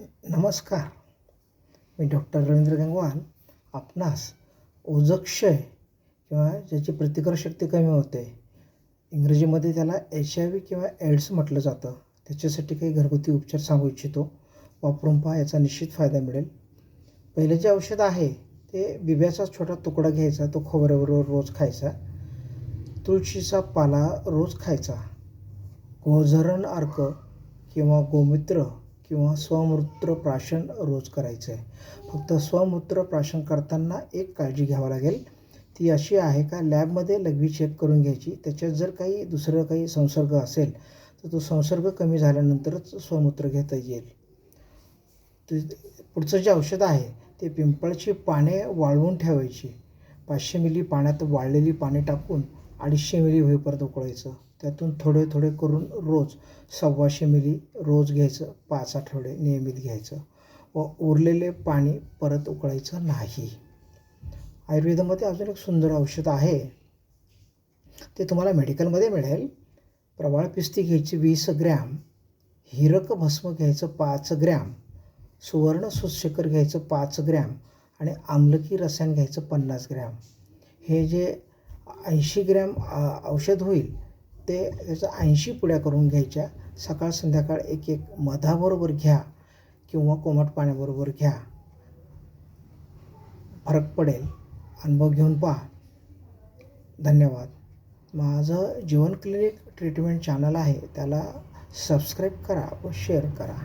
नमस्कार. मी डॉक्टर रवींद्र गंगवाल आपणास ओजक्षय किंवा ज्याची प्रतिकारशक्ती कमी होते इंग्रजीमध्ये त्याला एच आय व्ही किंवा एड्स म्हटलं जातं. त्याच्यासाठी काही घरगुती उपचार सांगू इच्छितो. वापरून पहा याचा निश्चित फायदा मिळेल. पहिलं जे औषध आहे ते बिब्याचा छोटा तुकडा घ्यायचा तो खोबऱ्याबरोबर रोज खायचा. तुळशीचा पाला रोज खायचा. गोझरण अर्क किंवा गोमूत्र किंवा स्वमूत्र प्राशन रोज करायचं आहे फक्त स्वमूत्र प्राशन करताना एक काळजी घ्यावं लागेल. ती अशी आहे का लॅबमध्ये लघवी चेक करून घ्यायची. त्याच्यात जर काही दुसरं काही संसर्ग असेल तर तो संसर्ग कमी झाल्यानंतरच स्वमूत्र घेता येईल. ते पुढचं जे औषध आहे ते पिंपळाची पाने वाळवून ठेवायची. पाचशे मिली पाण्यात वाळलेली पाने टाकून अडीचशे मिली होईपर्यंत उकळायचं. त्यातून थोडे थोडे करून रोज सव्वाशे मिली रोज घ्यायचं पाच आठवडे नियमित घ्यायचं व उरलेले पाणी परत उकळायचं नाही. आयुर्वेदामध्ये अजून एक सुंदर औषध आहे. ते तुम्हाला मेडिकलमध्ये मिळेल. प्रवाळ पिस्ती घ्यायची वीस ग्रॅम हिरक भस्म घ्यायचं पाच ग्रॅम सुवर्ण सुशेखर घ्यायचं पाच ग्रॅम आणि आमलकी रसायन घ्यायचं पन्नास ग्रॅम. हे जे ऐंशी ग्रॅम औषध होईल ते त्याचं ऐंशी पुड्या करून घ्यायच्या. सकाळ संध्याकाळ एक एक मधाबरोबर घ्या किंवा कोमट पाण्याबरोबर घ्या. फरक पडेल. अनुभव घेऊन पहा. धन्यवाद. माझं जीवन क्लिनिक ट्रीटमेंट चॅनल आहे त्याला सबस्क्राईब करा व शेअर करा.